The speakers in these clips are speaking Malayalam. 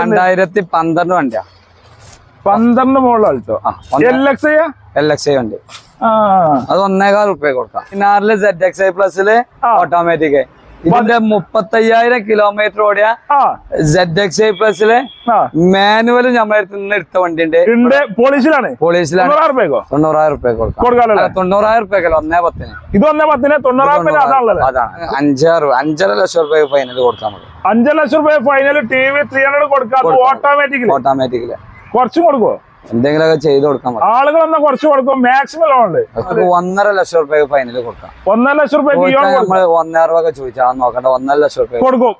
രണ്ടായിരത്തി പന്ത്രണ്ട് വണ്ടിയാ. പന്ത്രണ്ട് മുകളിൽ അൾട്ടോ ആ, ഒന്ന് എൽ എക്സ് എൽ എക്സ് വണ്ടി. അത് ഒന്നേകാൽ റുപ്യ കൊടുക്കാം. പിന്നാറിൽ സെറ്റ് എക്സ് ഐ പ്ലസിൽ ഓട്ടോമാറ്റിക് ഓട്ടോമാറ്റിക് ഇതിന്റെ മുപ്പത്തയ്യായിരം കിലോമീറ്റർ ഓടിയ സെഡ് എക്സ് ഐ പ്ലസിലെ മാനുവൽ നിന്ന് എടുത്ത വണ്ടി ഉണ്ട് പോളീസിലാണ് പോളീസിലാണ് തൊണ്ണൂറായിരം റുപ്യ കൊടുക്കാം. തൊണ്ണൂറായിരം റുപ്യക്കല്ല ഒന്നേ പത്തിന്. ഇത് ഒന്നേ പത്തിന് തൊണ്ണൂറായിരം അതാണ് അഞ്ചാറ് അഞ്ചര ലക്ഷം റുപ്യ ഫൈനൽ കൊടുക്കാൻ അഞ്ചര ലക്ഷം റുപ്യ final T V three hundred കൊടുക്കാം. ഓട്ടോമാറ്റിക്കിൽ ഓട്ടോമാറ്റിക്കലി കുറച്ചും കൊടുക്കുവോ? എന്തെങ്കിലുമൊക്കെ ചെയ്ത് കൊടുക്കാൻ ആളുകൾ എന്നാ കുറച്ച് കൊടുക്കും. മാക്സിമം ലോൺ ഒന്നര ലക്ഷം റുപ്യ ഫൈനൽ കൊടുക്കാം. ഒന്നര ലക്ഷം റുപ്യ ഒന്നര രൂപ ചോദിച്ചാൽ അത് നോക്കണ്ട ഒന്നര ലക്ഷം റുപ്യ കൊടുക്കും.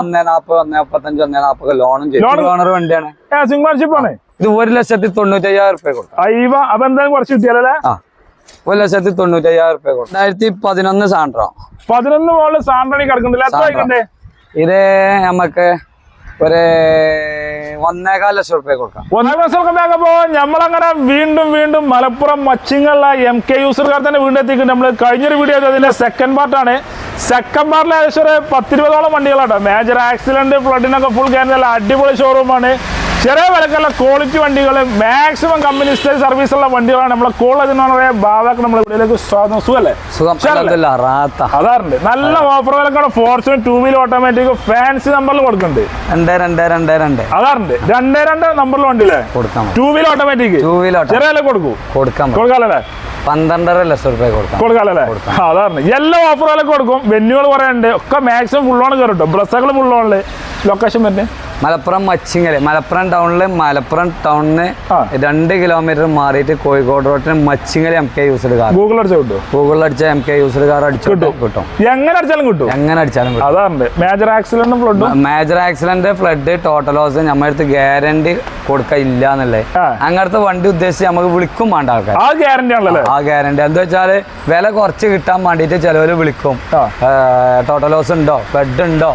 ഒന്നേ നാപ്പത് ഒന്നേ മുപ്പത്തഞ്ച് ഒന്നേ നാപ്പത് ലോണും ചെയ്യും. ഓണർ വണ്ടിയാണ്. സിംഗ്മാൻഷിപ്പ് ആണ്. ഇത് ഒരു ലക്ഷത്തി തൊണ്ണൂറ്റി അയ്യായിരം റുപ്യ കൊടുക്കാം. അയ്യവ അപ്പൊ എന്തായാലും കുറച്ച് കിട്ടിയാലേ ആ ഒരു ലക്ഷത്തി തൊണ്ണൂറ്റി അയ്യായിരം റുപ്യ കൊടുക്കാം. രണ്ടായിരത്തി പതിനൊന്ന് സാൻഡ്രോ. പതിനൊന്ന് മുകളിൽ സാൻഡണി കിടക്കുന്നില്ല ഇത് നമുക്ക് ഒരു ഒന്നേകാൽ ലക്ഷം റുപ്യ കൊടുക്കാം. ഒന്നേകാൽ ലക്ഷം റുപ്യ ആകുമ്പോൾ നമ്മളങ്ങനെ വീണ്ടും വീണ്ടും Malappuram Machingal M K used car തന്നെ വീണ്ടും എത്തിക്കും നമ്മൾ കഴിഞ്ഞൊരു വീഡിയോ അതിന്റെ സെക്കൻഡ് പാർട്ടാണ് സെക്കൻഡ് പാർട്ടിൽ ഏകദേശം ഒരു പത്തിരുപതോളം വണ്ടികളാട്ടോ മേജർ ആക്സിഡന്റ് ഫ്ലഡിനൊക്കെ ഫുൾ കയറുന്ന അടിപൊളി ഷോറൂമാണ് ചെറിയ വിലക്കുള്ള ക്വാളിറ്റി വണ്ടികൾ മാക്സിമം കമ്പനി സ്റ്റൈൽ സർവീസ് ഉള്ള വണ്ടികളാണ് നമ്മളെ കോൾ അതിനാണ് ബാബാക്ക് നമ്മൾ ഇവിടേക്ക് സ്വാഗതം. സുഖല്ലേ? അതാറുണ്ട്. നല്ല offer വിലക്കാണ് fortune two wheeler automatic fancy നമ്പറിൽ കൊടുക്കുന്നുണ്ട്. രണ്ട് രണ്ട് രണ്ട് രണ്ട്. അതാറുണ്ട്. രണ്ടേ രണ്ട് നമ്പറിൽ വണ്ടിയില്ലേ? കൊടുക്കാം two wheeler automatic two wheeler ചെറിയ വില കൊടുക്കൂ. കൊടുക്കാം കൊടുക്കാലേ പന്ത്രണ്ടര ലക്ഷം റുപ്യ കൊടുക്കാം. കൊടുക്കാലല്ലേ? അതാണ് എല്ലാ ഓഫറുകളൊക്കെ കൊടുക്കും. വെന്യൂകൾ കുറേ ഉണ്ട്. ഒക്കെ മാക്സിമം ഫുള്ളോണ് കയറും കേട്ടോ ബ്രസ്സുകൾ ഫുള്ളോണിൽ ലൊക്കേഷൻ വരുന്നത്? മലപ്പുറം മച്ചിങ്ങൽ. മലപ്പുറം ടൗണിൽ മലപ്പുറം ടൗണിന്. രണ്ട് കിലോമീറ്റർ മാറിയിട്ട് Kozhikode റോട്ടിന് Machingal M K used car Google അടിച്ചാൽ കിട്ടും? ഗൂഗിളിൽ അടിച്ച എം കെ യൂസ്ഡ് കാർ അടിച്ചു കിട്ടും. എങ്ങനെ അടിച്ചാലും കിട്ടും. എങ്ങനെ അടിച്ചാലും അതാറുണ്ട് മേജർ ആക്സിഡന്റും ഫ്ലഡും major accident flood total loss നമ്മുടെ അടുത്ത് ഗ്യാരണ്ടി കൊടുക്കാൻ ഇല്ല എന്നല്ലേ. അങ്ങനത്തെ വണ്ടി ഉദ്ദേശിച്ച് നമുക്ക് വിളിക്കും വേണ്ട ആൾക്കാർ ആ ഗ്യാരണ്ടി ആണല്ലോ ആ ഗ്യാരണ്ടി എന്താ വെച്ചാൽ വില കുറച്ച് കിട്ടാൻ വേണ്ടിയിട്ട് ചിലവര് വിളിക്കും. ടോട്ടൽ ലോസ് ഉണ്ടോ? ഫ്ലഡ് ഉണ്ടോ?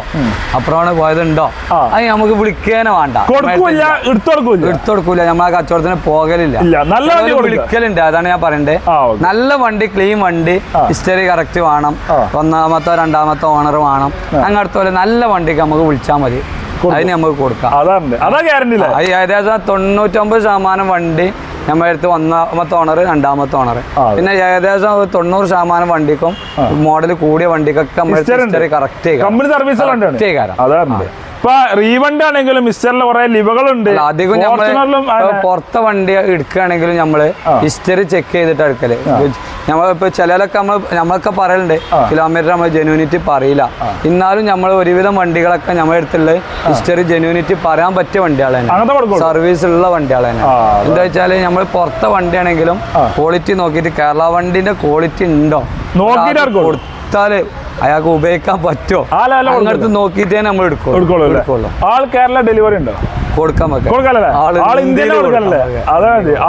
അപ്പുറമാണ് പോയതുണ്ടോ. അത് നമുക്ക് വിളിക്കാനേ വേണ്ട. കൊടുക്കൂല എടുത്തു കൊടുക്കൂല എടുത്തു കൊടുക്കൂല നമ്മൾ ആ കച്ചവടത്തിന് പോകലില്ല. നല്ല വിളിക്കലുണ്ട്. അതാണ് ഞാൻ പറയണ്ടേ. നല്ല വണ്ടി ക്ലീൻ വണ്ടി ഹിസ്റ്ററി കറക്റ്റ് വേണം. ഒന്നാമത്തെ രണ്ടാമത്തോ ഓണർ വേണം. അങ്ങനത്തെ പോലെ നല്ല വണ്ടിക്ക് നമുക്ക് വിളിച്ചാൽ മതി. അതിന് നമുക്ക് കൊടുക്കാം. ഏകദേശം തൊണ്ണൂറ്റൊമ്പത് ശതമാനം വണ്ടി നമ്മുടെ അടുത്ത് ഒന്നാമത്തെ ഓണർ രണ്ടാമത്തെ ഓണർ പിന്നെ ഏകദേശം ഒരു തൊണ്ണൂറ് ശതമാനം വണ്ടിക്കും മോഡൽ കൂടിയ വണ്ടിക്കൊക്കെ കറക്റ്റ് ചെയ്യാം ഇപ്പൊ റീവണ്ടി ആണെങ്കിലും മിസ്റ്ററിൽ കുറെ ലിവകളുണ്ട് അധികം പുറത്തെ വണ്ടി എടുക്കുകയാണെങ്കിലും നമ്മൾ ഹിസ്റ്ററി ചെക്ക് ചെയ്തിട്ട് എടുക്കൽ. നമ്മളിപ്പോ ചിലരൊക്കെ നമ്മൾ നമ്മളൊക്കെ പറയലുണ്ട്. കിലോമീറ്റർ നമ്മൾ ജെന്യൂനിറ്റി പറയില്ല. എന്നാലും നമ്മൾ ഒരുവിധം വണ്ടികളൊക്കെ നമ്മുടെ അടുത്തുള്ള ഹിസ്റ്ററി ജെന്യൂനിറ്റി പറയാൻ പറ്റിയ കൊടുക്കുള്ളൂ സർവീസ് ഉള്ള വണ്ടികളാണ് എന്താ വെച്ചാൽ നമ്മൾ പുറത്തെ വണ്ടിയാണെങ്കിലും. ക്വാളിറ്റി നോക്കിയിട്ട് കേരള വണ്ടിന്റെ ക്വാളിറ്റി ഉണ്ടോ? കൊടുത്താൽ അയാൾക്ക് ഉപയോഗിക്കാൻ പറ്റുമോ? അങ്ങനത്തെ നോക്കിയിട്ടേ നമ്മൾ എടുക്കുള്ളൂ. ആൾ കേരള ഡെലിവറി ഉണ്ടോ? കൊടുക്കാൻ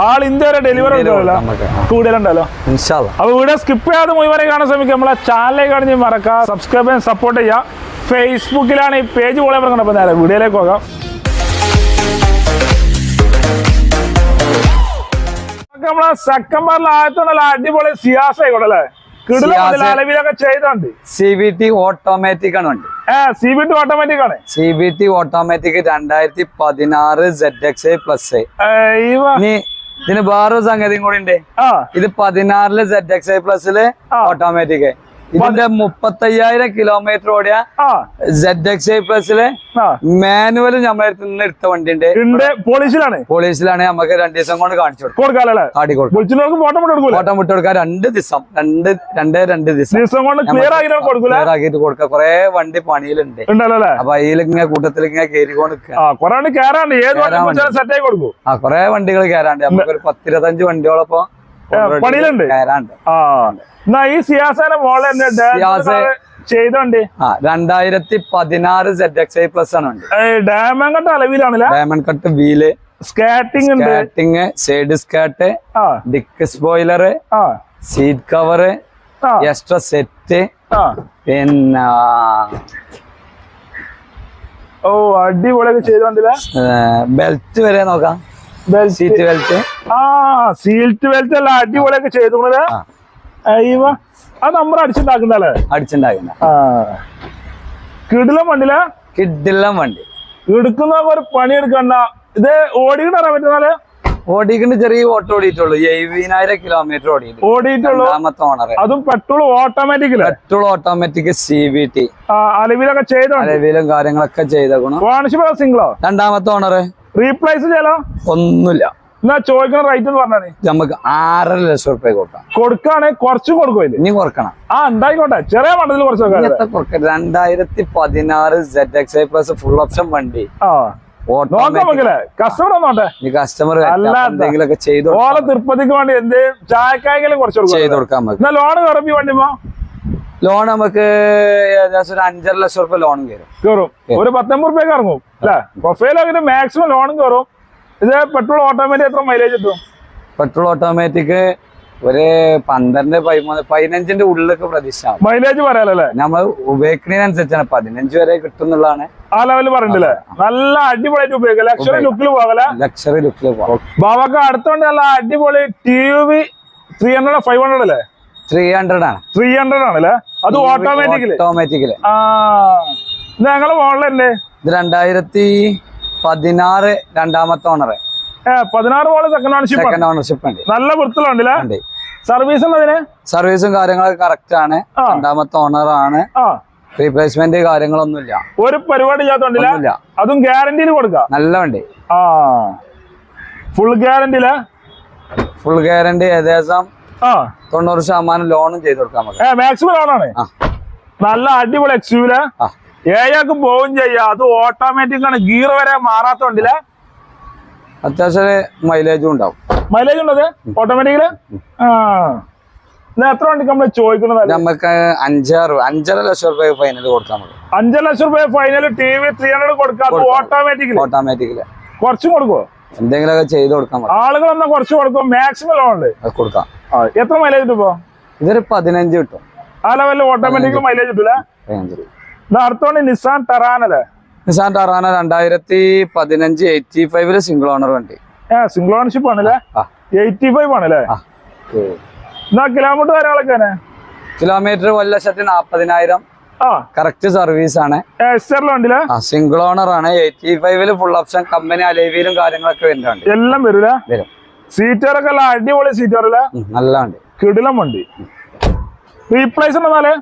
ആൾ ഇന്ത്യ വരെ ഡെലിവറി. കൂടുതലുണ്ടല്ലോ? അപ്പൊ വീഡിയോ സ്കിപ്പ് ചെയ്യാതെ മുഴുവനെ കാണാൻ ശ്രമിക്കുക. നമ്മളെ ചാനലിലേക്ക് കാണി മറക്കുക സബ്സ്ക്രൈബ് ചെയ്യാൻ സപ്പോർട്ട് ചെയ്യുക. ഫേസ്ബുക്കിലാണ് ഈ പേജ് പോലെ പറഞ്ഞത്. അപ്പൊ നേരെ വീഡിയോയിലേക്ക് പോകാം. നമ്മളെ സെക്കൻഡ് പറഞ്ഞ ആദ്യത്തെ അടിപൊളി സിയാസ് ആയിക്കോട്ടെ അല്ലേ? സി ടി ഓട്ടോമാറ്റിക് ആണ് വണ്ടി. സി ടു ഓട്ടോമാറ്റിക് ആണ്. സി ടി ഓട്ടോമാറ്റിക് രണ്ടായിരത്തി പതിനാറ് സെഡ് എക്സ് പ്ലസ് ഇനി ഇതിന് വേറൊരു സംഗതിയും കൂടി ഉണ്ട്. ഇത് പതിനാറിൽ സെഡ് എക്സ് പ്ലസിൽ ആ. ഓട്ടോമാറ്റിക് ഇതിന്റെ മുപ്പത്തയ്യായിരം കിലോമീറ്റർ ഓടിയ സെഡ് എക്സ് പ്ലസിൽ പ്ലസിലെ മാനുവൽ നമ്മുടെ നിന്ന് എടുത്ത വണ്ടി ഉണ്ട്. പോളീസിലാണ് പോളീസിലാണ് നമുക്ക് രണ്ട് ദിവസം കൊണ്ട് കാണിച്ചു കൊടുക്കും. കൊടുക്കും. ഫോട്ടോ ഓട്ടം വിട്ട് കൊടുക്കാൻ രണ്ട് ദിവസം. രണ്ട് രണ്ടേ രണ്ട് ദിവസം. കൊണ്ട് ക്ലിയർ ആയിട്ട് കൊടുക്ക clear ആക്കിയിട്ട് കൊടുക്കുക കൊറേ വണ്ടി പണിയിലുണ്ട്. അപ്പൊ അപ്പൊ അതിലിങ്ങനെ കൂട്ടത്തിൽ ഇങ്ങനെ കയറി കൊടുക്കുക ആ കൊറേ വണ്ടികൾ കയറാണ്ട് നമുക്ക് ഒരു പത്തിരുപത്തഞ്ച് വണ്ടിയോളപ്പോ പണിയിലുണ്ട്? കയറാണ്ട്. ആ എന്നാ ഈ സിയാസാന മോളെ സിയാസ്. ചെയ്തോണ്ട്? ആ രണ്ടായിരത്തി പതിനാറ് സെറ്റ് എക്സ് ഐ പ്ലസ് ആണ് diamond cut അളവിലാണല്ലേ diamond cut wheel skirting skirting side ആ. Dickey spoiler seat cover extra set പിന്നെ ഓ അടിപൊളിയൊക്കെ ചെയ്തോണ്ടില്ല? ബെൽറ്റ് വരെ നോക്കാം. സീറ്റ് ബെൽറ്റ് ആ സീറ്റ് ബെൽറ്റ് അല്ല അടിപൊളിയൊക്കെ ചെയ്തോണ്ടല്ലേ അത് നമ്മൾ അടിച്ചിട്ടുണ്ടാക്കുന്നല്ലേ അടിച്ചുണ്ടാക്കുന്ന കിടിലം വണ്ടിയില കിടിലം വണ്ടി. എടുക്കുന്നവർക്ക് ഒരു പണി എടുക്കണ്ട ഇത് അറിയാൻ പറ്റുന്നാൽ ഓടിക്കണ്ട് ചെറിയ ഓട്ടോ ഓടിയിട്ടുള്ളൂ. എഴുപതിനായിരം കിലോമീറ്റർ ഓടി ഓടിയിട്ടുള്ളൂ. രണ്ടാമത്തെ ഓണർ അതും petrol automatic petrol automatic C B T അലവിലൊക്കെ ചെയ്തോ? അലവിലും കാര്യങ്ങളൊക്കെ ചെയ്തേക്കണം. സിംഗിളോ രണ്ടാമത്തെ ഓണർ റീപ്ലേസ് ചെയ്യാലോ? ഒന്നുമില്ല. എന്നാ ചോദിക്കുന്ന റേറ്റ് എന്ന് പറഞ്ഞാൽ നമുക്ക് ആറര ലക്ഷം റുപ്യ കൊടുക്കാം. കൊടുക്കാണ് കുറച്ചും കൊടുക്കും ഇനി കുറക്കണം ആ ഉണ്ടായിക്കോട്ടെ. ചെറിയ മണ്ഡലത്തിൽ കുറച്ച് രണ്ടായിരത്തി പതിനാറ് Z X I plus full option വണ്ടി. കസ്റ്റമർ. എന്തെങ്കിലുമൊക്കെ ചെയ്ത് തിരുപ്പതിക്ക് വേണ്ടി എന്ത് ചായക്കായെങ്കിലും കുറച്ച് ചെയ്ത് കൊടുക്കും കൊടുക്കാൻ നമുക്ക് ലോൺ കറപ്പി വണ്ടിമോ ലോൺ നമുക്ക് ഏകദേശം ഒരു അഞ്ചര ലക്ഷം റുപ്യ ലോൺ കയറും കയറും ഒരു പത്തൊമ്പത് റുപ്യക്ക് ഇറങ്ങും അല്ലേ? പ്രൊഫൈൽ അങ്ങനെ മാക്സിമം ലോണും കയറും ഇത് പെട്രോൾ ഓട്ടോമാറ്റിക് എത്ര മൈലേജ് കിട്ടും? പെട്രോൾ ഓട്ടോമാറ്റിക് ഒരു പന്ത്രണ്ട് പതിമൂന്ന് പതിനഞ്ചിന്റെ ഉള്ളിലൊക്കെ പ്രതീക്ഷ മൈലേജ് പറയാലേ നമ്മൾ ഉപയോഗിക്കുന്നതിനനുസരിച്ചാണ്. പതിനഞ്ച് വരെ കിട്ടും എന്നുള്ളതാണ്. ആ ലെവലിൽ പറഞ്ഞില്ലേ നല്ല അടിപൊളിയായിട്ട് ഉപയോഗിക്കാം. ലക്ഷറി ലുക്കിൽ പോകല ലക്ഷറി ലുക്കിൽ പോകാം. ബാബക്ക് അടുത്തോണ്ട് നല്ല അടിപൊളി T V three hundred five hundred അല്ലേ? ത്രീ ഹൺഡ്രഡ് ആണ്. ത്രീ ഹൺഡ്രഡ് ആണല്ലേ? അത് ഓട്ടോമാറ്റിക്കലി ഓട്ടോമാറ്റിക്കലി ആ. ഇത് ഞങ്ങൾ മോളിലല്ലേ ഇത് രണ്ടായിരത്തി പതിനാറ് രണ്ടാമത്തെ ഓണർ പതിനാറ് മോൾ സെക്കൻഡ് ഓണർഷിപ്പ് സെക്കൻഡ് ഓണർഷിപ്പ് ഉണ്ട്. നല്ല വൃത്തിലുണ്ടല്ലേ ഉണ്ട്. സർവീസും ഉള്ളതിന് സർവീസും കാര്യങ്ങളൊക്കെ കറക്റ്റ് ആണ്. രണ്ടാമത്തെ ഓണറാണ് റീപ്ലേസ്മെന്റ് കാര്യങ്ങളൊന്നുമില്ല. ഒരു പരിപാടി ഒന്നുമില്ല. അതും ഗ്യാരണ്ടിയിൽ കൊടുക്കാം നല്ല വണ്ടി. ആ. ഫുൾ ഗ്യാരണ്ടിയില ഫുൾ ഗ്യാരണ്ടി ഏകദേശം തൊണ്ണൂറ് ശതമാനം ലോണും ചെയ്ത് കൊടുക്കാൻ പറ്റും മാക്സിമം ലോണാണ്. നല്ല അടിപൊളി എക്സ് ഏഴാക്കും പോവും ചെയ്യാം. അത് ഓട്ടോമാറ്റിക് ആണ്. ഗീർ വരെ മാറാത്തോണ്ടില്ല. അത്യാവശ്യം മൈലേജും ഉണ്ടാവും. മൈലേജ് ഉണ്ടത്? ഓട്ടോമാറ്റിക്കൽ ആ. എത്ര വണ്ടി നമ്മൾ ചോദിക്കുന്നത് നമുക്ക് അഞ്ചാറ് അഞ്ചര ലക്ഷം രൂപ ഫൈനൽ കൊടുക്കാൻ പറ്റും അഞ്ചര ലക്ഷം രൂപ final T V three hundred കൊടുക്കാം. ഓട്ടോമാറ്റിക്കിൽ. ഓട്ടോമാറ്റിക്കൽ കുറച്ചും കൊടുക്കുമോ എന്തെങ്കിലുമൊക്കെ ചെയ്ത് ആളുകൾ കുറച്ച് കൊടുക്കും. മാക്സിമം ലോൺ കൊടുക്കാം. എത്ര മൈലേജ് കിട്ടും ഇപ്പോ? ഇതൊരു പതിനഞ്ച് കിട്ടും. ആ ലെവലിൽ ഓട്ടോമാറ്റിക്കൽ മൈലേജ് കിട്ടൂല? അടുത്തോണ്ട് നിസാൻ ടെറാനല്ലേ നിസാൻ ടറാന രണ്ടായിരത്തി പതിനഞ്ച് എയ്റ്റി ഫൈവിൽ സിംഗിൾ ഓണർ വണ്ടി. ആ സിംഗിൾ ഓണർഷിപ്പ് ആണല്ലേ? എയ്റ്റി ഫൈവ് ആണല്ലേ കിലോമീറ്റർ ധാരാളൊക്കെ കിലോമീറ്റർ ഒരു ലക്ഷത്തി നാപ്പതിനായിരം. കറക്റ്റ് സർവീസ് ആണ്. സിംഗിൾ ഓണർ ആണ്. എയ്റ്റി ഫൈവിൽ ഫുൾ ഓപ്ഷൻ കമ്പനി അലേവിയിലും കാര്യങ്ങളൊക്കെ വരുന്നുണ്ട് എല്ലാം വരൂല? വരും. സീറ്ററൊക്കെ അല്ല അടിപൊളി സീറ്റർ അല്ലേ നല്ല കിടിലം വണ്ടി റീപ്ലേസ് എന്നാലേ?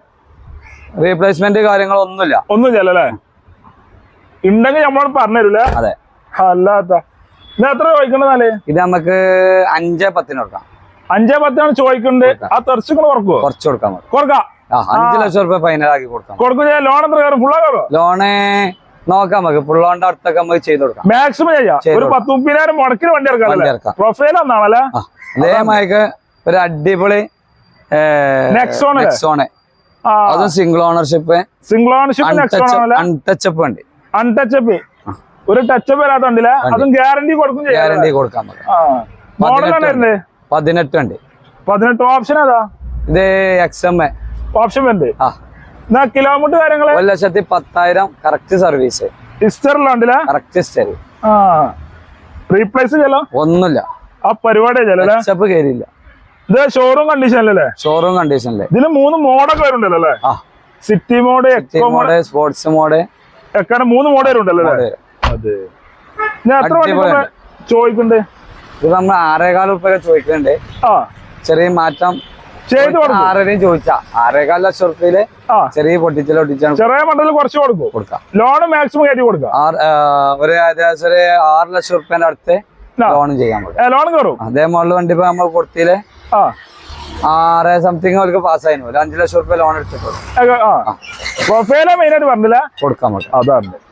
റീപ്ലേസ്മെന്റ് കാര്യങ്ങളൊന്നുമില്ല. ഒന്നും ചെല്ലല്ലേ ഉണ്ടെങ്കിൽ നമ്മൾ പറഞ്ഞുതരൂലേ? അതെ. അല്ലാത്ത. ഇത് എത്ര ചോദിക്കണ്ടെന്നാലേ ഇത് നമുക്ക് അഞ്ചേ പത്തിന് കൊടുക്കാം. അഞ്ചേ പത്താണ് ചോദിക്കുന്നുണ്ട് ആ തെറച്ചുകൾ കുറക്കുവോ കുറച്ച് കൊടുക്കാം. കൊടുക്കാം അഞ്ചു ലക്ഷം റുപ്യ ഫൈനൽ ആക്കി കൊടുക്കാം. കൊടുക്കും ലോൺ എത്ര കയറും? ഫുള്ളാ കയറും? ലോണ് നോക്കാം നമുക്ക്. ഫുള്ളോണ്ട് അടുത്തൊക്കെ നമുക്ക് ചെയ്ത് കൊടുക്കാം. മാക്സിമം ചെയ്യാം. ഒരു പത്ത് മുപ്പതിനായിരം മുടക്കിന് വണ്ടി ഇറക്കാം പ്രൊഫൈൽ ഒന്നാണല്ലേ? അതേമാതിരി ഒരു അടിപൊളി? നെക്സോണ് അതും സിംഗിൾ ഓണർഷിപ്പ് സിംഗിൾ ഓണർഷിപ്പ് അൺടച്ചപ്പ് വണ്ടി. അൺടച്ചപ്പ് ഒരു ടച്ചപ്പ് വരാത്തോണ്ടില്ല അതും ഗ്യാരണ്ടി കൊടുക്കും ഗ്യാരണ്ടി കൊടുക്കാൻ പതിനെട്ട് വണ്ടി. പതിനെട്ട് ഓപ്ഷൻ ഏതാ? ഇത് എക്സ് എം എ ഓപ്ഷൻ വണ്ടി. ആ. കിലോമീറ്റർ കാര്യങ്ങൾ? ഒരു ലക്ഷത്തി പത്തായിരം കറക്റ്റ് സർവീസ് ഹിസ്റ്ററിലുണ്ടല്ലേ കറക്റ്റ് സ്റ്റെറി ആ. റീപ്ലേസ് ചെയ്യലോ? ഒന്നുമില്ല. ആ പരിപാടി കയറിയില്ല ഇത് ഷോറൂം കണ്ടീഷൻ അല്ലേ ഷോറൂം കണ്ടീഷനിൽ ഇതിൽ മൂന്ന് മോഡൊക്കെ വരുന്നുണ്ടല്ലോ അല്ലേ? City mode eco mode sports mode എക്കാണ് മൂന്ന് മോഡ് വരുന്നുണ്ടല്ലോ അല്ലേ? അതെ. ഞാൻ എത്ര വണ്ടി അടിപൊളിയാണ്. ചോദിക്കണ്ടേ? ഇത് നമ്മൾ ആറേകാൽ ഉറുപ്പൊക്കെ ചോദിക്കുന്നുണ്ട് ചെറിയ മാറ്റം ചെയ്ത് കൊടുക്കും. ആറരയും ചോദിച്ചാ. ആറേകാൽ ലക്ഷം ഉറുപ്പിയിൽ ചെറിയ പൊട്ടിച്ചിൽ ഒട്ടിച്ചാണ് ചെറിയ മണ്ടൽ കുറച്ച് കൊടുക്കും. കൊടുക്കാം. ലോൺ മാക്സിമം കയറ്റി കൊടുക്കാം. ഒരു ഏകദേശം ഒരു ആറ് ലക്ഷം റുപ്യന്റെ അടുത്ത് ലോൺ ചെയ്യാൻ പറ്റും ലോൺ കയറും. അതേ മോഡൽ വണ്ടി ഇപ്പൊ നമ്മൾ കൊടുത്തിൽ ആ. ആറ് സംതിങ് അവർക്ക് പാസ്സായിരുന്നു ഒരു അഞ്ചു ലക്ഷം റുപ്യ ലോൺ എടുത്തിട്ടുണ്ട്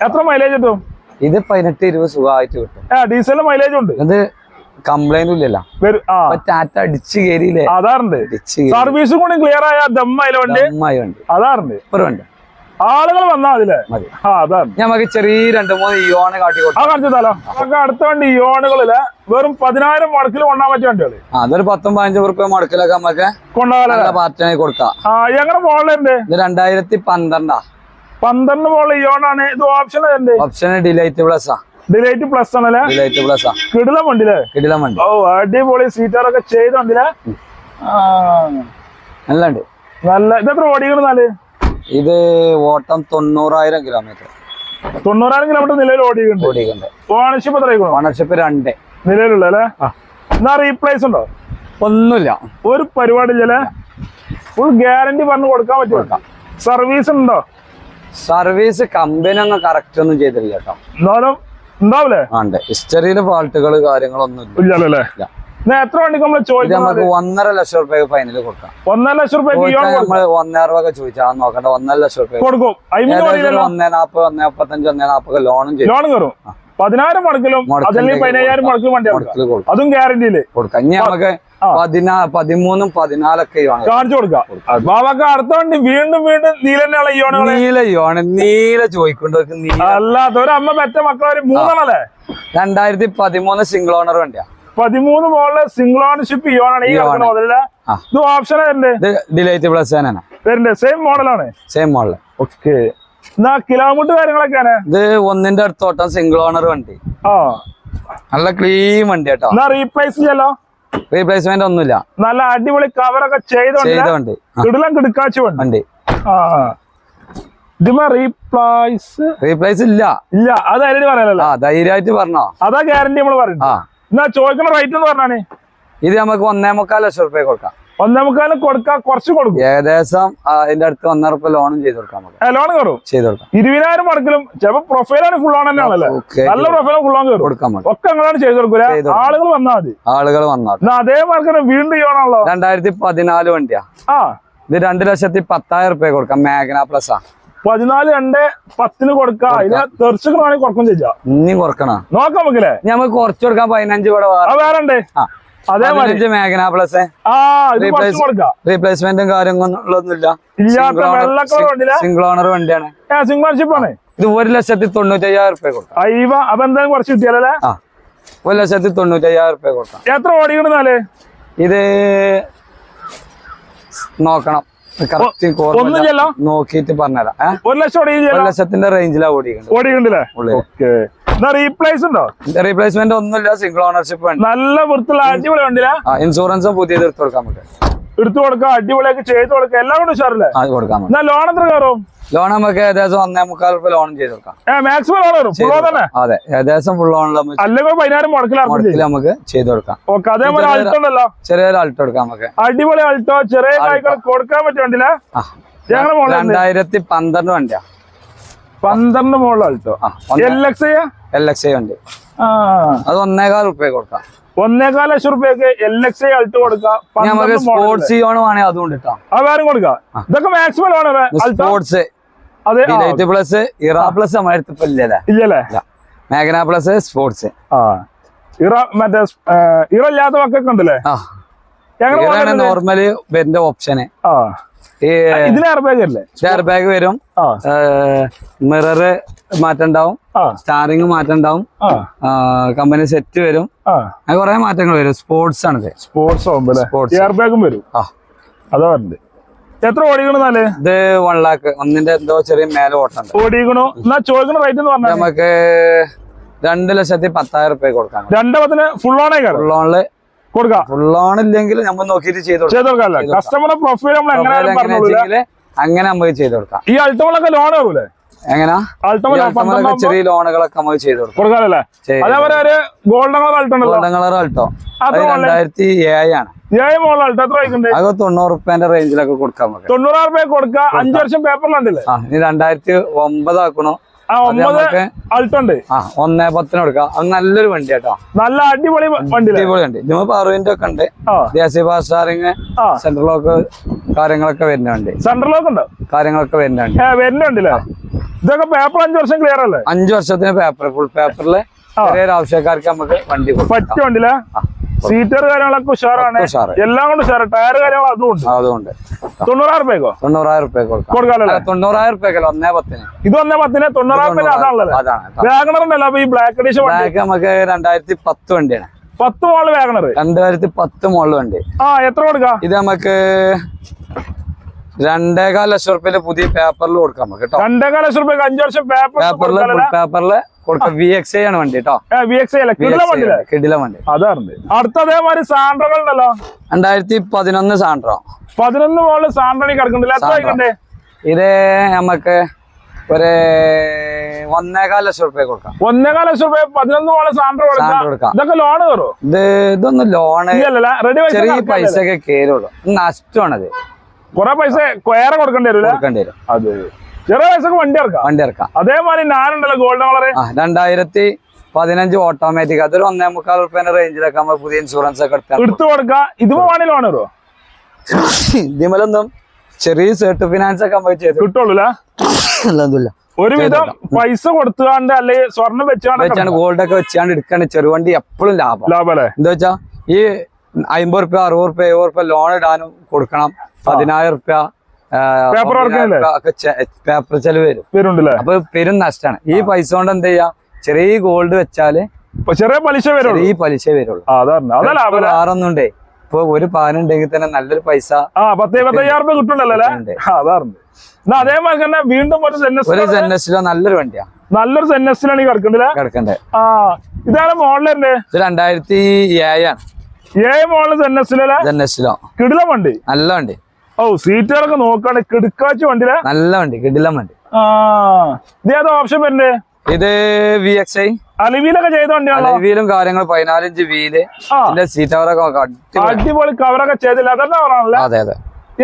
എത്ര മൈലേജ് കിട്ടും? ഇത് പതിനെട്ട് ഇരുപത് സുഖമായിട്ട് കിട്ടും. ഡീസലിന് മൈലേജ് ഉണ്ട്. ഇത് കംപ്ലൈന്റും ഇല്ലല്ലോ. ടാറ്റ അടിച്ച് കയറിയില്ലേ അതാറുണ്ട്. സർവീസും കൂടി ക്ലിയർ ആയ ദമ്മായാലും വണ്ടി അമ്മായി വണ്ടി അതാറുണ്ട്. ഒരു വണ്ടി ആളുകൾ വന്നാ അതില്ലേ മതി. ഞമ്മക്ക് ചെറിയ രണ്ട് മൂന്ന് ഇയോണ് കാട്ടിക്കോട്ടെ നമുക്ക് അടുത്ത വണ്ടി യോണുകളിൽ വെറും പതിനായിരം മടക്കിൽ കൊണ്ടാൻ പറ്റിയ വണ്ടികൾ. ആ, അതൊരു പത്തും പതിനഞ്ചും റുപ്യ മടക്കിലൊക്കെ നമുക്ക് കൊണ്ടാകാല നല്ല പാർട്ടിനായി കൊടുക്കാം. ആ എങ്ങനെ മോളിലുണ്ട് ഇത് രണ്ടായിരത്തി പന്ത്രണ്ടാ. പന്ത്രണ്ട് മോളിൽ ഇയോണാണ് ഇത് ഓപ്ഷൻ ഓപ്ഷൻ ഡിലൈറ്റ് പ്ലസ് ആ. ഡിലേറ്റ് പ്ലസ് ആണല്ലേ? ഡിലൈറ്റ് പ്ലസ് കിടിലം വണ്ടിയില്ലേ കിടിലം വണ്ടി ഓ അടിപൊളി സീറ്ററൊക്കെ ചെയ്ത വണ്ടിയില്ലേ നല്ല ഉണ്ട് നല്ല ഇതെത്ര ഓടിക്കണെന്നാൽ ഇത് ഓട്ടം തൊണ്ണൂറായിരം കിലോമീറ്റർ തൊണ്ണൂറായിരം കിലോമീറ്റർ നിലവിൽ ഓടിയിട്ടുണ്ട്. ഓടിക്കുന്നുണ്ട് ഓണർഷിപ്പ് എത്ര ഓണർഷിപ്പ് രണ്ട്. നിലവിലുള്ള അല്ലേ? എന്നാ റീപ്ലേസ് ഉണ്ടോ? ഒന്നുമില്ല. ഒരു പരിപാടി ഇല്ലല്ലേ ഫുൾ ഗ്യാരണ്ടി പറഞ്ഞു കൊടുക്കാൻ പറ്റും സർവീസ് ഉണ്ടോ? സർവീസ് കമ്പനി ഒന്നും കറക്റ്റ് ഒന്നും ചെയ്തിട്ടില്ല കേട്ടോ. എന്നാലും ഉണ്ടാവില്ലേ? ഉണ്ട്. ഹിസ്റ്ററിയിലെ ഫാൾട്ടുകൾ കാര്യങ്ങളൊന്നും ഇല്ലല്ലോ? എത്ര വണ്ടിക്ക് നമ്മൾ ഇത് നമുക്ക് ഒന്നര ലക്ഷം റുപ്യ ഫൈനൽ കൊടുക്കാം. ഒന്നര ലക്ഷം റുപ്യ നമ്മൾ ഒന്നര രൂപ ചോദിച്ചാൽ നോക്കണ്ട. ഒന്നര ലക്ഷം റുപ്യ കൊടുക്കും. ഒന്നേ നാപ്പത് ഒന്നേ മുപ്പത്തഞ്ച് ഒന്നേ നാപ്പത് ലോണും ചെയ്യും. ലോൺ കയറും. പതിനായിരം മുടക്കിലും പതിനയ്യായിരം മുടക്കിലും വണ്ടി അതും ഗ്യാരണ്ടിയിൽ കൊടുക്കാം. ഇനി നമുക്ക്. പതിനാ പതിമൂന്നും പതിനാലൊക്കെ യോണ് കാണിച്ചു കൊടുക്കാം. ബാബാക്ക് അടുത്ത വണ്ടി വീണ്ടും വീണ്ടും നീല നീല യോണ നീല ചോദിക്കൊണ്ടവർക്ക് നീല. അല്ലാത്ത അമ്മ പെറ്റ മക്കളൊരു മൂന്നാണല്ലേ രണ്ടായിരത്തി പതിമൂന്ന് സിംഗിൾ ഓണർ വണ്ടിയാ. പതിമൂന്ന് മോളിൽ സിംഗിൾ ഓണർഷിപ്പ് യോണാണ് ഈ ഇത് ഓപ്ഷൻ ഡിലൈറ്റ് പ്ലസ് വരുന്നുണ്ട്. സെയിം മോഡലാണ് സെയിം മോഡൽ ഓക്കെ കിലോമീറ്റർ കാര്യങ്ങളൊക്കെയാണ് ഇത് ഒന്നിന്റെ അടുത്തോട്ടം സിംഗിൾ ഓണർ വണ്ടി. ആ. നല്ല ക്ലീൻ വണ്ടി കേട്ടോ. എന്നാ റീപ്ലേസ് ചെയ്യല്ലോ റീപ്ലേസ്മെന്റ് ഒന്നുമില്ല. നല്ല അടിപൊളി കവറൊക്കെ ചെയ്തോണ്ട് കിടലം വണ്ടി ആ, കിടിലം കിടക്കാച്ചു വണ്ടി വണ്ടി ആ. ഇതിമ റീപ്ലേസ് റീപ്ലേസ് ഇല്ല. ഇല്ല. അത് പറയാനല്ലോ ധൈര്യമായിട്ട് പറഞ്ഞോ? അതാ ഗ്യാരണ്ടി നമ്മൾ ആ. എന്നാ ചോദിക്കണ റേറ്റ് എന്ന് പറഞ്ഞാണ് ഇത് നമുക്ക് ഒന്നേ മുക്കാൽ ലക്ഷം റുപ്യ കൊടുക്കാം. ഒന്നേ മുക്കാലും കൊടുക്കാം കുറച്ച് കൊടുക്കും. ഏകദേശം അതിന്റെ അടുത്ത് ഒന്നര റുപ്യ ലോണും ചെയ്ത് കൊടുക്കാം നമുക്ക്. ലോൺ കയറും ചെയ്ത് കൊടുക്കാം. ഇരുപതിനായിരം മടക്കിലും ചിലപ്പോ പ്രൊഫൈലാണ് ഫുൾ ഓൺ തന്നെയാണല്ലേ. നല്ല പ്രൊഫൈലും ഫുൾ ഓൺ കയറും കൊടുക്കാൻ നമുക്ക്. ഒക്കെ നിങ്ങളാണ് ചെയ്ത് കൊടുക്കൂല. ആളുകൾ വന്നാൽ മതി. ആളുകൾ വന്നാൽ അതേ മാർക്കറ്റ് വീണ്ടും ചെയ്യണമല്ലോ രണ്ടായിരത്തി പതിനാല് വണ്ടിയാ. ആ. ഇത് രണ്ട് ലക്ഷത്തി പത്തായിരം റുപ്യ കൊടുക്കാം. മേഘന പ്ലസ് ആ. പതിനാല് രണ്ട് പത്തിന് കൊടുക്കാം. അതിന് തെറിച്ചുകളാണെങ്കിൽ കൊടുക്കും ചെയ്യാം. ഇനി കുറക്കണം. നോക്കാം നമുക്കല്ലേ? ഞമ്മക്ക് നമുക്ക് കുറച്ച് കൊടുക്കാം. പതിനഞ്ച് ഇവിടെ വേറെ ഉണ്ട്. ആ. അതേമാതിരി. മാഗ്ന പ്ലസ് റീപ്ലേസ്മെന്റും കാര്യങ്ങളൊന്നുമില്ല. സിംഗിൾ ഓണർ വണ്ടിയാണ്. ആണ്. ഇത് ഒരു ലക്ഷത്തി തൊണ്ണൂറ്റി അയ്യായിരം റുപ്യ കൊടുക്കാം. അയ്യവ അപ്പൊ എന്തായാലും കുറച്ച് കിട്ടിയാലേ ആ. ഒരു ലക്ഷത്തി തൊണ്ണൂറ്റി അയ്യായിരം റുപ്യ കൊടുക്കാം. എത്ര ഓടിക്കണെന്നാൽ ഇത് നോക്കണം? നോക്കിയിട്ട് പറഞ്ഞുതരാം? ഒരു ലക്ഷം ഒരു ലക്ഷത്തിന്റെ റേഞ്ചിലാണ് ഓടിക്കുന്നത് ഓടിക്കണ്ടില്ലേ റീപ്ലേസ് ഉണ്ടോ? റീപ്ലേസ്മെന്റ് ഒന്നുമില്ല സിംഗിൾ ഓണർഷിപ്പ് നല്ല വൃത്തിയുള്ള അടിപൊളി വണ്ടിയില്ല ഇൻഷുറൻസും പുതിയത് എടുത്തു കൊടുക്കാൻ പറ്റും. എടുത്തു കൊടുക്കാം അടിപൊളിയൊക്കെ ചെയ്ത് കൊടുക്കാം. എല്ലാം കൂടെ ഉഷാറില്ലേ? അത് കൊടുക്കാം എന്നാ ലോൺ എത്ര കയറും? ലോൺ നമുക്ക് ഏകദേശം ഒന്നേ മുക്കാൽ റുപ്യ ലോൺ ചെയ്ത് കൊടുക്കാം. മാക്സിമം ലോൺ ഫുള്ളോ തന്നെ? അതെ ഏകദേശം ഫുൾ ലോൺ അല്ലെങ്കിൽ പതിനായിരം മുടക്കിൽ നമുക്ക് ചെയ്ത് കൊടുക്കാം. ഓക്കെ അതേപോലെ അൾട്ടോ ഉണ്ടല്ലോ? ചെറിയൊരു അൾട്ടോ കൊടുക്കാം നമുക്ക്. അടിപൊളി അൾട്ടോ ചെറിയ കൊടുക്കാൻ പറ്റും വണ്ടിയില്ല ആ ഞങ്ങളുടെ രണ്ടായിരത്തി പന്ത്രണ്ട് വണ്ടിയാ. പന്ത്രണ്ട് മോളിലോ Alto L X L X I ഉണ്ട് അത് ഒന്നേകാൽ റുപ്യ കൊടുക്കാം. ഒന്നേകാൽ ലക്ഷം റുപ്യക്ക് എൽ എക്സ് ഐ അൾട്ട് കൊടുക്കാം. നമുക്ക് സ്പോർട്സ് ലോൺ വേണമെങ്കിൽ അതും കിട്ടാം വേറെ കൊടുക്കാം. ഇതൊക്കെ maximum loan sports delight plus Era plus നമ്മുടെ അടുത്ത് ഇപ്പൊ ഇല്ലല്ലേ? ഇല്ലല്ലേ? മേഘന പ്ലസ് സ്പോർട്സ് ഇറ മറ്റേ ഇറ ഇല്ലാത്ത മക്കൊക്കെ ഉണ്ടല്ലേ നോർമൽ വരുന്ന ഓപ്ഷന് ആ. ഈ ബാഗ് അല്ലേ? എയർ ബാഗ് വരും. ആ. മിററ് മാറ്റണ്ടാവും. സ്റ്റാറിങ് മാറ്റണ്ടാവും. കമ്പനി സെറ്റ് വരും. അങ്ങനെ കുറെ മാറ്റങ്ങൾ വരും. സ്പോർട്സ് ആണ് സ്പോർട്സ്. എയർ ബാഗും വരും. അതാ പറഞ്ഞത്. എത്ര ഓടിക്കണെന്നാൽ ഇത് വൺ ലാക്ക് ഒന്നിന്റെ എന്തോ ചെറിയ മേലെ ഓട്ടം ഓടിക്കണോ. എന്നാ ചോദിക്കണ റേറ്റ് എന്ന് പറഞ്ഞാൽ നമുക്ക് രണ്ട് ലക്ഷത്തി പത്തായിരം റുപ്യ കൊടുക്കാം രണ്ടു പത്തിന് ഫുൾ ഓണേ ഫുൾ ഓണിൽ കൊടുക്കാം. ഫുൾ ഓൺ ഇല്ലെങ്കിൽ നമ്മൾ നോക്കിയിട്ട് ചെയ്ത് കൊടുക്കാം ചെയ്ത് കസ്റ്റമറുടെ പ്രൊഫൈൽ നമ്മൾ എങ്ങനെയാലും പറഞ്ഞോളൂ അങ്ങനെ നമുക്ക് ചെയ്ത് കൊടുക്കാം. ഈ അൾട്ടോളൊക്കെ ലോൺ ആവൂലേ എങ്ങനെ? ചെറിയ ലോണുകളൊക്കെ നമുക്ക് ചെയ്ത് കൊടുക്കാം. അതേപോലെ ഒരു golden colour Alto golden colour Alto രണ്ടായിരത്തി ഏഴ് ആണ്. ഏഴ് മോഡൽ അൾട്ടോ? എത്ര വയ്ക്കണ്ടേ അത് തൊണ്ണൂറ് റുപ്യന്റെ റേഞ്ചിലൊക്കെ കൊടുക്കാൻ തൊണ്ണൂറായിരം രൂപ കൊടുക്കാം. അഞ്ചു വർഷം പേപ്പറിലുണ്ടല്ലേ രണ്ടായിരത്തി ഒമ്പതാക്കണോ ഒന്നേ പത്തിന് കൊടുക്കാം. അത് നല്ലൊരു വണ്ടി കേട്ടോ. നല്ല അടിപൊളി വണ്ടി അടിപൊളി വണ്ടി. ഇതിന് പറുവിന്റെ ഒക്കെ ഉണ്ട്. ദേശീയ ഫാസ്റ്റ് സ്റ്റാറിങ് സെൻട്രൽ ലോക്ക് കാര്യങ്ങളൊക്കെ വരുന്ന വണ്ടി. സെൻട്രൽ ലോക്ക് ഉണ്ടോ? കാര്യങ്ങളൊക്കെ വരുന്ന വണ്ടി. വരുന്ന വരുന്നുണ്ടല്ലേ ഇതൊക്കെ പേപ്പർ അഞ്ചു വർഷം ക്ലിയർ അല്ലേ? അഞ്ചു വർഷത്തിന് പേപ്പർ ഫുൾ പേപ്പറിൽ. ചെറിയൊരു ആവശ്യക്കാർക്ക് നമുക്ക് വണ്ടി പറ്റും പറ്റിയ വണ്ടിയില്ലേ സീറ്റർ കാര്യങ്ങളൊക്കെ ഉഷാറാണ്. എല്ലാം കൊണ്ട് ഉഷാറ്. ടയർ കാര്യങ്ങൾ അതും ഉണ്ട്. അതുകൊണ്ട് തൊണ്ണൂറായിരം രൂപയ്ക്കോ തൊണ്ണൂറായിരം കൊടുക്കാം. കൊടുക്കാമല്ലോ തൊണ്ണൂറായിരം റുപ്യക്കല്ല ഒന്നേ പത്തിന്. ഇത് ഒന്നേ പത്തിന് തൊണ്ണൂറായിരം രൂപ അതാണല്ലേ അതാണ്. വാഗണർ ഉണ്ടല്ലോ അപ്പൊ ഈ ബ്ലാക്ക് എഡിഷൻ ബ്ലാക്ക് നമുക്ക് രണ്ടായിരത്തി പത്ത് വണ്ടിയാണ്. പത്ത് മോൾ വാഗണർ. രണ്ടായിരത്തി പത്ത് മോൾ വണ്ടി. ആ എത്ര കൊടുക്കാം? ഇത് നമുക്ക് രണ്ടേകാൽ ലക്ഷം റുപ്യ പുതിയ പേപ്പറിൽ കൊടുക്കാം നമുക്ക് കേട്ടോ. രണ്ടേകാൽ ലക്ഷം റുപ്യ അഞ്ചു വർഷം പേപ്പറിൽ പേപ്പറിൽ വി എക്സ് ഐ ആണ് വണ്ടി കേട്ടോ വി എക്സ് അല്ല കിടില വണ്ടിയില്ലേ? കിടില വണ്ടി. അതാണ് അടുത്ത അതേമാതിരി സാൻഡ്രകൾ ഉണ്ടല്ലോ. രണ്ടായിരത്തി പതിനൊന്ന് സാൻഡ്രോ പതിനൊന്ന് മോളിൽ സാൻഡ്രണി കിടക്കുന്നുണ്ടല്ലോ എത്ര വയ്ക്കണ്ടേ ഇത് നമുക്ക് ഒരു ഒന്നേകാൽ ലക്ഷം റുപ്യ കൊടുക്കാം. ഒന്നേകാൽ ലക്ഷം രൂപ പതിനൊന്ന് മോളെ സാൻഡർ കൊടുക്കാം സാൻഡ്രോ കൊടുക്കാം. ഇതൊക്കെ ലോൺ കയറോ ഇത് ഇതൊന്നും ലോണ് ഇല്ലല്ല റെഡി പൈസ ചെറിയ കറക്റ്റ് പൈസ ഒക്കെ കയറുള്ളൂ നഷ്ടമാണത്. കൊറേ പൈസ കൊടുക്കേണ്ടി വരും കൊടുക്കേണ്ടി വരും. അതെ. ചെറിയ വയസ്സൊക്കെ വണ്ടി ഇറക്കാം? വണ്ടി ഇറക്കാം. അതേമാതിരി ഞാനുണ്ടല്ലോ ഗോൾഡൻ കളറ് ആ രണ്ടായിരത്തി പതിനഞ്ച് ഓട്ടോമാറ്റിക് അതൊരു ഒന്നേ മുക്കാൽ റുപ്യന്റെ റേഞ്ചിലൊക്കെ നമ്മൾ പുതിയ ഇൻഷുറൻസ് ഒക്കെ എടുത്തു കൊടുക്കാം. ഇതും വേണേ ലോൺ വരുമോ ഇതിമലൊന്നും ചെറിയ സെർട്ട് ഫിനാൻസ് ഒക്കെ നമ്മൾ ചെയ്ത് കിട്ടുള്ളൂ ഒരുവിധം പൈസ കൊടുത്തുകൊണ്ട് അല്ലെങ്കിൽ സ്വർണം വെച്ചാണ് ഗോൾഡ് ഒക്കെ വെച്ചാണ്ട് എടുക്കാണ്ട് ചെറുവണ്ടി എപ്പോഴും ലാഭം. ലാഭല്ലേ? എന്താ വെച്ചാ ഈ അമ്പത് റുപ്യ അറുപത് റുപ്യ എഴുപത് റുപ്യ ലോൺ ഇടാനും കൊടുക്കണം. പതിനായിരം റുപ്യ അല്ലേ? പേപ്പർ ചെലവ് വരും. വരുന്നുണ്ടല്ലേ അപ്പൊ പെരും നഷ്ടമാണ് ഈ പൈസ കൊണ്ട് എന്ത് ചെയ്യാ? ചെറിയ ഗോൾഡ് വെച്ചാൽ ചെറിയ പലിശ വരുള്ളൂ. ഈ പലിശ വരുള്ളൂ? വേറൊന്നുണ്ടേ ഇപ്പൊ ഒരു പാനുണ്ടെങ്കിൽ തന്നെ നല്ലൊരു പൈസ ആ പത്ത് രൂപ അതേമാതിരി തന്നെ വീണ്ടും ഒരു സെന്നസ് ഒരു സെന്നസിലോ നല്ലൊരു വണ്ടിയാ. നല്ലൊരു സെന്നസിലാണ് ഈ കിടക്കണ്ടില്ല കിടക്കണ്ടേ ആ ഇതാണ് മോഡലിന്റെ ഇത് രണ്ടായിരത്തി ഏഴാണ്. ഏഴ് മോഡൽ സെന്നസിലെ സെന്നസിലോ കിടില വണ്ടി. നല്ല വണ്ടി. ഓ സീറ്റുകളൊക്കെ നോക്കാണ് കിടുക്കാച്ച വണ്ടിയിലെ? നല്ല വണ്ടി കിടിലം വണ്ടി. ആ. ഇത് ഏതാ ഓപ്ഷൻ വരണ്ടേ ഇത് വി എക്സ് ഐ അലിവിയിലൊക്കെ ചെയ്ത വണ്ടിയാണോ? വീലും കാര്യങ്ങൾ പതിനാലഞ്ച് വീൽ സീറ്റ് കവറൊക്കെ അടിപൊളി. അടിപൊളി കവറൊക്കെ ചെയ്തില്ല. അതെന്താ പറയാനുള്ളത് അതെ അതെ.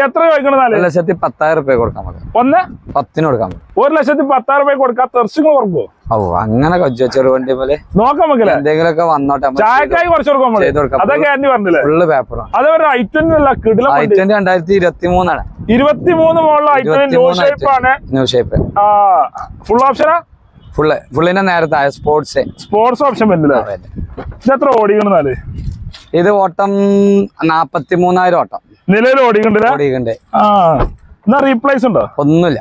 എത്ര ഒരു ലക്ഷത്തി പത്തായിരം റുപ്യ കൊടുക്കാൻ മതി ഒന്ന്? പത്തിന് കൊടുക്കാൻ മതി ഒരു ലക്ഷത്തി പത്തായിരം രൂപ കൊടുക്കാം തെർച്ചിങ് കുറക്കോ ഓ അങ്ങനെ കൊച്ചു പോലെ നോക്കാം എന്തെങ്കിലുമൊക്കെ വന്നോട്ടെ ചായക്കായി കുറച്ച് കൊടുക്കാം. അതൊക്കെ ഗ്യാരണ്ടി പറഞ്ഞില്ലേ? ഫുള്ള് പേപ്പറാണ് അതേപോലെ ഐറ്റം അല്ല കിടില വണ്ടി. ഐറ്റന്റെ രണ്ടായിരത്തി ഇരുപത്തി മൂന്നാണ് ഇരുപത്തിമൂന്ന് ന്യൂ ഷേപ്പ് ആണ്. ന്യൂ ഷേപ്പ് ആ ഫുൾ ഓപ്ഷനാ ഫുള്ള് ഫുള്ളിന്റെ നേരത്തെ സ്പോർട്സ് സ്പോർട്സ് ഓപ്ഷൻ എത്ര ഇത് ഓട്ടം നാപ്പത്തി മൂന്നായിരം ഓട്ടം. നിലവിൽ ഓടിക്കണ്ടില്ല ഓടിക്കണ്ടേ. ആ. എന്നാ റീപ്ലേസ് ഉണ്ടോ? ഒന്നുമില്ല.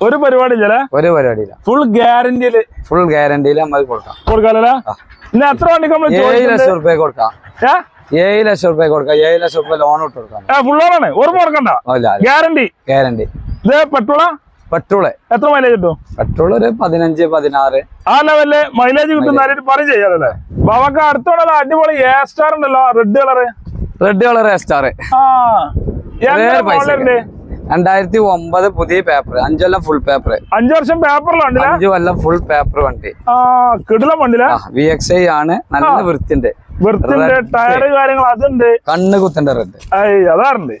ഒരു പരിപാടി ഒരു പരിപാടിയില്ല. ഫുൾ ഗ്യാരണ്ടിയിൽ ഫുൾ ഗ്യാരണ്ടിയിൽ നമുക്ക് കൊടുക്കാം. കൊടുക്കാലല്ലേ ഇന്ന് എത്ര വണ്ടിക്ക് നമ്മൾ ഏഴ് ലക്ഷം റുപ്യ കൊടുക്കാം. ഏഴ് ലക്ഷം റുപ്യ കൊടുക്കാം. ഏഴ് ലക്ഷം റുപ്യ ലോൺ ഇട്ട് കൊടുക്കാം. ഫുൾ ലോൺ ആണ്. ഓർമ്മ കൊടുക്കണ്ട. ഗ്യാരണ്ടി ഗ്യാരണ്ടി ഇത് പെട്രോളാ? പെട്രോൾ. എത്ര മൈലേജ് കിട്ടും? പെട്രോൾ ഒരു പതിനഞ്ച് പതിനാറ്. ആ ലെവലിൽ മൈലേജ് കിട്ടുന്ന പറയും ചെയ്യാറല്ലേ ബാബക്ക് അടുത്തോടെ അടിപൊളി എ സ്റ്റാർ ഉണ്ടല്ലോ red colour red colour star രണ്ടായിരത്തി ഒമ്പത് പുതിയ പേപ്പർ അഞ്ചെല്ലാം ഫുൾ പേപ്പർ അഞ്ചു വർഷം പേപ്പറിലുണ്ട് അഞ്ചു കൊല്ലം ഫുൾ പേപ്പർ വണ്ടി. കിടിലം വി എക്സ് ഐ ആണ്. നല്ല വൃത്തിന്റെ വൃത്തിന്റെ ടയർ കാര്യങ്ങൾ അതുണ്ട്. കണ്ണ് കുത്തന്റെ റെഡ് അതാറുണ്ട്.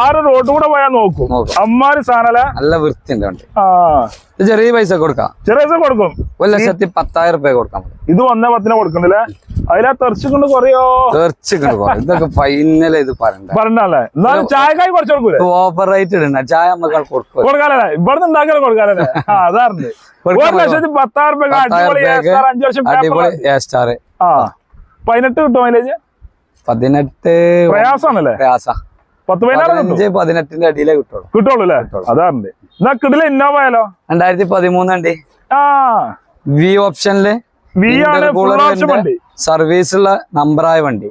ആറ് റോഡ് കൂടെ പോയാൽ നോക്കും. അമ്മാര് സാധനല്ല നല്ല വൃത്തി വണ്ടി ചെറിയ പൈസ കൊടുക്കാം. ചെറിയ പൈസ കൊടുക്കും. ഒരു ലക്ഷത്തി പത്തായിരം റുപ്യ കൊടുക്കാം. ഇത് ഒന്നേ പത്തിന് കൊടുക്കണ്ടല്ലേ? അതിലാ തെറിച്ചുകൊണ്ട് കുറയോ? തീർച്ചയായിട്ടും കുറയും. ഇതൊക്കെ ഫൈനൽ ഇത് പറയണ്ട. പറഞ്ഞല്ലേ എന്നാലും ചായക്കായി കുറച്ച് കൊടുക്കൂലേ? ഓഫർ റേറ്റ് ഇടണ്ട. ചായ നമ്മൾ കൊടുക്കും കൊടുക്കാനല്ലേ? ഇവിടുന്ന് ഉണ്ടാക്കിയാലും കൊടുക്കാനല്ലേ? അതാറുണ്ട് ഒരു ലക്ഷത്തി പത്തായിരം രൂപ അടിപൊളി അഞ്ച് വർഷം അടിപൊളി ആ. പതിനെട്ട് കിട്ടും മൈലേജ് പതിനെട്ട് പ്രയാസാണല്ലേ പ്രയാസ. പത്ത് പതിനാറ് പതിനെട്ടിന്റെ അടിയിലേ കിട്ടുള്ളൂ. കിട്ടുള്ളൂ അല്ലേ? അതാറുണ്ട്. എന്നാ കിടില ഇന്നോവ ആയാലോ? രണ്ടായിരത്തി പതിമൂന്നണ്ടി ആ. വി ഓപ്ഷനിൽ വി ആണ് ഫുൾ ഓപ്ഷൻ വണ്ടി സർവീസുള്ള നമ്പറായ വണ്ടി.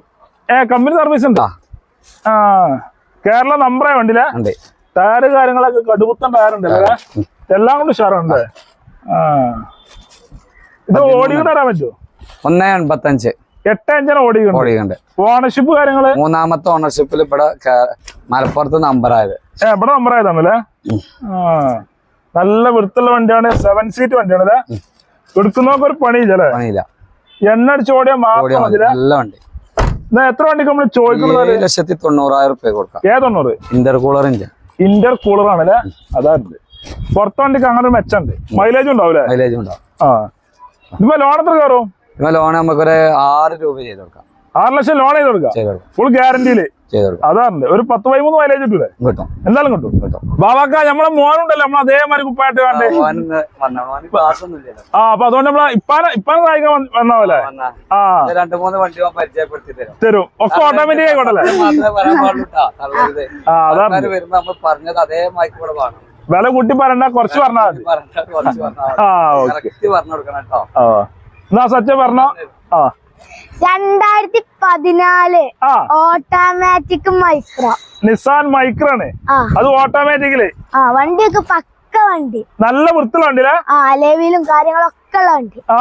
ഏ കമ്പനി സർവീസ് ഉണ്ടോ? ആ. കേരള നമ്പറായ വണ്ടിയിലെ ടയറ് കാര്യങ്ങളൊക്കെ കടുപ്പത്തൻ ടയറുണ്ട് അല്ലേ? എല്ലാം കൊണ്ട് ഉഷാറുണ്ട്. ഇത് ഓടി വരാൻ പറ്റുമോ ഒന്നേ എൺപത്തഞ്ച് എട്ട് അഞ്ചര ഓടിയുണ്ട് ഓണർഷിപ്പ് കാര്യങ്ങൾ? മൂന്നാമത്തെ ഓണർഷിപ്പിൽ ഇവിടെ മലപ്പുറത്ത് മലപ്പുറത്ത് നമ്പറായത് ഏ ഇവിടെ നമ്പർ ആയതാണല്ലേ? ആ നല്ല വൃത്തിയുള്ള വണ്ടിയാണ് സെവൻ സീറ്റ് വണ്ടിയാണ് അല്ലേ എടുക്കുന്നവർക്ക് ഒരു പണിയില്ല അല്ലേ? പണിയില്ല. എണ്ണ അടിച്ച് ഓടിയാൽ മാത്രം നല്ല വണ്ടി. എത്ര വണ്ടിക്ക് നമ്മൾ ചോദിക്കുന്നത് ലക്ഷത്തി തൊണ്ണൂറായിരം റുപ്യ കൊടുക്കാം. ഏതൊണ്ണൂറ് ഇന്റർ കൂളറിന്റെ ഇന്റർ കൂളർ ആണല്ലേ? അതാണ്ട് പുറത്തെ വണ്ടിക്ക് അങ്ങനെ മെച്ചുണ്ട് മൈലേജ് ഉണ്ടാവൂലേ മൈലേജ് ഉണ്ടാവും. ആ. ഇതിപ്പോ ലോൺ എത്ര കയറും? ഇപ്പൊ ലോൺ നമുക്കൊരു ആറ് രൂപ ചെയ്ത് കൊടുക്കാം. ആറ് ലക്ഷം ലോൺ ചെയ്ത് കൊടുക്കാം. ഫുൾ ഗ്യാരണ്ടിയിൽ അതാറുണ്ട് ഒരു പത്ത് പതിമൂന്ന് മൈലേജ് കിട്ടൂലേ കിട്ടും. എന്തായാലും കിട്ടും. കിട്ടും. ബാബാക്ക നമ്മളെ മോനുണ്ടല്ലോ. നമ്മൾ അതേമാതിരി കുപ്പായിട്ട് കണ്ടേ. ആ അപ്പൊ അതുകൊണ്ട് നമ്മളെ ഇപ്പാനെ ഇപ്പാനെ സഹായിക്കാൻ വന്ന- വന്ന പോലെ വന്നാ. ആ. രണ്ടു മൂന്ന് വണ്ടി പരിചയപ്പെടുത്തി തരും. തരും. ഒക്കെ ഓട്ടോമാറ്റിക് ആയിക്കോട്ടല്ലേ. ആ അതാണ്. വരുമ്പോ നമ്മൾ പറഞ്ഞത് അതേ മൈക്ക് കൂടെ വേണം. വില കൂട്ടി പറയണ്ട കുറച്ച് പറഞ്ഞാൽ മതി. ആ ഓക്കെ. പറഞ്ഞു കൊടുക്കണം കേട്ടോ. എന്നാ സത്യം പറഞ്ഞ? ആ. രണ്ടായിരത്തി പതിനാല് ഓട്ടോമാറ്റിക് മൈക്രോ നിസാൻ മൈക്രാണ് അത് ഓട്ടോമാറ്റിക്കൽ ആ വണ്ടിയൊക്കെ പക്ക വണ്ടി. നല്ല വൃത്തിയുള്ള വണ്ടിയില്ലേ ആ അലവിലും കാര്യങ്ങളൊക്കെ ഉള്ള വണ്ടി. ആ.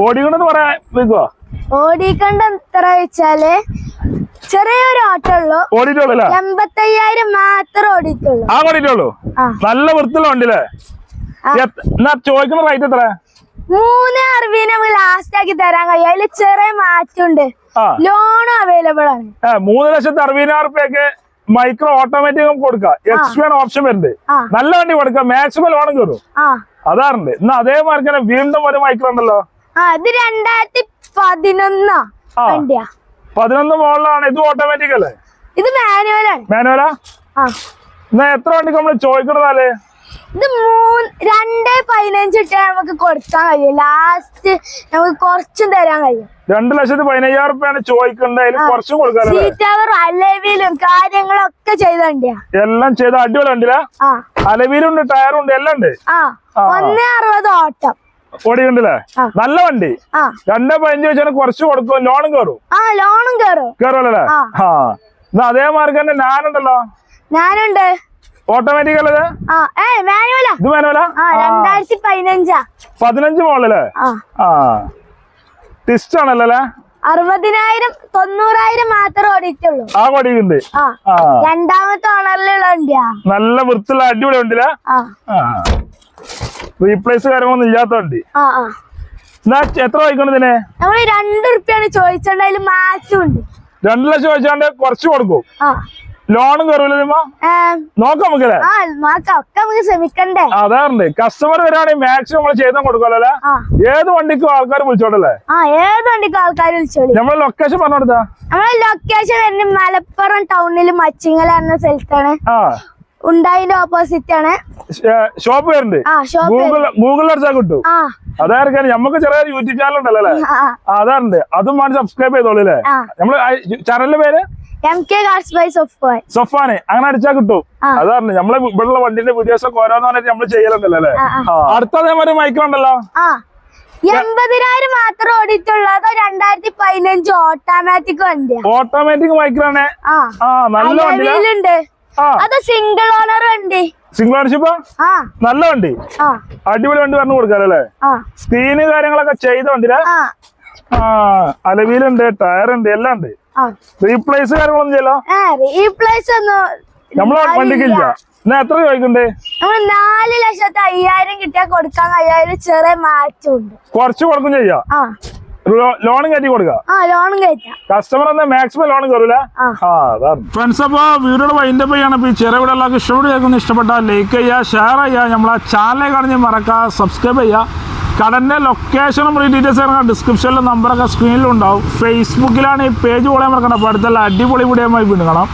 ഓടിക്കണെന്ന് പറയാൻ വെക്കുവോ? ഓടിക്കണ്ട എത്ര വെച്ചാൽ ചെറിയൊരു ഓട്ടോ ഉള്ളു. ഓടിയിട്ടുള്ളൂ എൺപത്തയ്യായിരം മാത്രം ഓടിയിട്ടുള്ളൂ. ആ ഓടിയിട്ടുള്ളൂ. നല്ല വൃത്തിയുള്ള. എത്ര- എന്നാ ചോദിക്കുന്ന റേറ്റ് എത്ര മൂന്ന് അറുപതിന് നമുക്ക് ലാസ്റ്റ് ആക്കി തരാൻ കഴിയും. അതിൽ ചെറിയ മാറ്റമുണ്ട് ലോൺ അവൈലബിൾ ആണ്. മൂന്ന് ലക്ഷത്തി അറുപതിനായിരം റുപ്യക്ക് മൈക്രോ ഓട്ടോമാറ്റിക് കൊടുക്കാം. എക്സ്പീരിയൻ ഓപ്ഷൻ വരുന്നുണ്ട്. നല്ല വണ്ടി കൊടുക്കാം. മാക്സിമം ലോൺ കയറും. അതാറുണ്ട്. എന്നാ അതേമാതിരി തന്നെ വീണ്ടും ഒരു മൈക്രോ ഉണ്ടല്ലോ. ഇത് രണ്ടായിരത്തി പതിനൊന്നാ പതിനൊന്ന് മോളിലാണ് ഇത് ഓട്ടോമാറ്റിക് അല്ലേ? ഇത് മാനുവലാണ് മാനുവലാ എന്നാ എത്ര വണ്ടിക്ക് നമ്മൾ ചോദിക്കണതാലേ? ഇത് മൂന്ന് രണ്ടേ പതിനഞ്ച് ഇട്ട് നമുക്ക് കൊടുക്കാൻ കഴിയും. ലാസ്റ്റ് നമുക്ക് കുറച്ചും തരാൻ കഴിയും. രണ്ട് ലക്ഷത്തി പതിനയ്യായിരം റുപ്യാണ് ചോദിക്കണ്ടായാലും കുറച്ചും അലവിലും കാര്യങ്ങളും ഒക്കെ ചെയ്ത എല്ലാം ചെയ്ത അടിപൊളി അലവിലുണ്ട് ടയറും ഉണ്ട്. എല്ലാം ഉണ്ട്. ഒന്ന് അറുപത് ഓട്ടം. ഓടിയുണ്ടല്ലേ നല്ല വണ്ടി. രണ്ടേ പതിനഞ്ച് വെച്ചാൽ കുറച്ച് കൊടുക്കും. ലോണും കയറും. ആ ലോണും കയറും. കയറുമല്ലേ ആ. എന്നാ അതേമാതിരി തന്നെ ഞാനുണ്ടല്ലോ. ഞാനുണ്ട്. ഓട്ടോമാറ്റിക് ഇത്? മാനുവലാ ആ. രണ്ടായിരത്തി പതിനഞ്ചാ പതിനഞ്ച് മോളല്ലേ ആ. ആ. ടിസ്റ്റ് ആണല്ലേ അല്ലേ? അറുപതിനായിരം തൊണ്ണൂറായിരം മാത്രം ഓടിയിട്ടുള്ളൂ. ആ രണ്ടാമത്തെ ഓണറിലുള്ള വണ്ടിയാ. നല്ല വൃത്തിയുള്ള അടിപൊളി വണ്ടിയില്ല? റീപ്ലേസ് കാര്യങ്ങളൊന്നും ഇല്ലാത്ത വണ്ടി. എത്ര വായിക്കണം ഇതിനെ? നമ്മൾ രണ്ട് ഉറുപ്പ്യാണ് ചോദിച്ചോണ്ട് അതിൽ മാറ്റം ഉണ്ട്. രണ്ടു ലക്ഷം ചോദിച്ചാണ്ട് കുറച്ച് കൊടുക്കും. ലോണും ഏം, നോക്കാം നമുക്കല്ലേ? ശ്രമിക്കണ്ടേ? അതാറുണ്ട് കസ്റ്റമർ വരാണെങ്കിൽ മാക്സിമം നമ്മൾ ചെയ്താൽ കൊടുക്കാമല്ലോ ഏത് വണ്ടിക്കും ആൾക്കാർ വിളിച്ചോണ്ടല്ലേ ഏത് വണ്ടിക്ക് ആൾക്കാർ വിളിച്ചോളൂ? നമ്മളെ ലൊക്കേഷൻ പറഞ്ഞു കൊടുത്താ നമ്മളെ ലൊക്കേഷൻ വരുന്നത് മലപ്പുറം ടൗണിൽ മച്ചിങ്ങല എന്ന സ്ഥലത്താണ്. ആ. ഉണ്ടായിന്റെ ഓപ്പോസിറ്റ് ആണ്. ഷോപ്പ് വരുന്നുണ്ട്. ആ ഷോപ്പ് ഗൂഗിൾ ഗൂഗിൾ അടിച്ചാൽ കിട്ടും. അതായിരിക്കും നമുക്ക് ചെറിയ യൂട്യൂബ് ചാനൽ ഉണ്ടല്ലോ അല്ലേ? അതാറുണ്ട് അതും വേണ്ടി സബ്സ്ക്രൈബ് ചെയ്തോളൂ അല്ലേ. നമ്മൾ ചാനലിന്റെ പേര്? സൊഫാന് അങ്ങനെ അടിച്ചാൽ കിട്ടും. അതാണ് നമ്മളെ ഇവിടെയുള്ള വണ്ടിന്റെ വീഡിയോസ് ഒക്കെ ഓരോന്ന് പറഞ്ഞിട്ട് നമ്മൾ ചെയ്യലുണ്ടല്ലോ അല്ലേ. അടുത്ത അതേമാതിരി മയക്കുണ്ടല്ലോ എൺപതിനായിരം മാത്രം ഓടിയിട്ടുള്ളൂ. അതോ രണ്ടായിരത്തി പതിനഞ്ച് ഓട്ടോമാറ്റിക് വണ്ടി ഓട്ടോമാറ്റിക് ആ. നല്ല വണ്ടി അലവിലുണ്ട് ആ. അത് സിംഗിൾ ഓണർ വണ്ടി? സിംഗിൾ ഓണർഷിപ്പ് നല്ല വണ്ടി. അടിപൊളി വണ്ടി പറഞ്ഞു കൊടുക്കാലോ ആ. സ്ക്രീന് കാര്യങ്ങളൊക്കെ ചെയ്ത വണ്ടിയിലെ അലവിയിലുണ്ട് ടയറുണ്ട് അലവിലുണ്ട് ടയർ ഉണ്ട് എല്ലാം ഉണ്ട്. റീപ്ലേസ് കാര്യങ്ങളൊന്നും ചെയ്യല്ലോ. ഏ റീപ്ലേസ് ഒന്നും നമ്മളെ വണ്ടിക്കില്ല എന്നാ എത്ര ചോദിക്കണ്ടേ നമ്മൾ നാല് ലക്ഷത്തി അയ്യായിരം കിട്ടിയാൽ കൊടുക്കാൻ കഴിയാതിൽ ചെറിയ മാറ്റമുണ്ട് കുറച്ച് കൊടുക്കും ചെയ്യാം. ലോണും കയറ്റി കസ്റ്റമർ എന്നാ മാക്സിമം ലോൺ കയറൂല. ഫ്രണ്ട്സ് അപ്പൊ വീഡിയോയുടെ വൈൻഡ് അപ്പ് ചെയ്യണം. ഈ ചെറിയ വീഡിയോ എല്ലാവർക്കും ഇഷ്ടപ്പെട്ട് കേൾക്കുന്ന ഇഷ്ടപ്പെട്ടാൽ ലൈക്ക് ചെയ്യുക ഷെയർ ചെയ്യുക. നമ്മളെ ചാനൽ കാണിച്ച് മറക്കുക സബ്സ്ക്രൈബ് ചെയ്യുക. കടന്റെ ലൊക്കേഷനും ഡീറ്റെയിൽസ് ഇറങ്ങാം ഡിസ്ക്രിപ്ഷനിലും നമ്പറൊക്കെ സ്ക്രീനിലുണ്ടാവും ഫേസ്ബുക്കിലാണ് ഈ പേജ് പോളിയാൻ മറക്കണം അപ്പോൾ അടുത്തുള്ള അടിപൊളി വീഡിയോ വീണ്ടും കാണാം.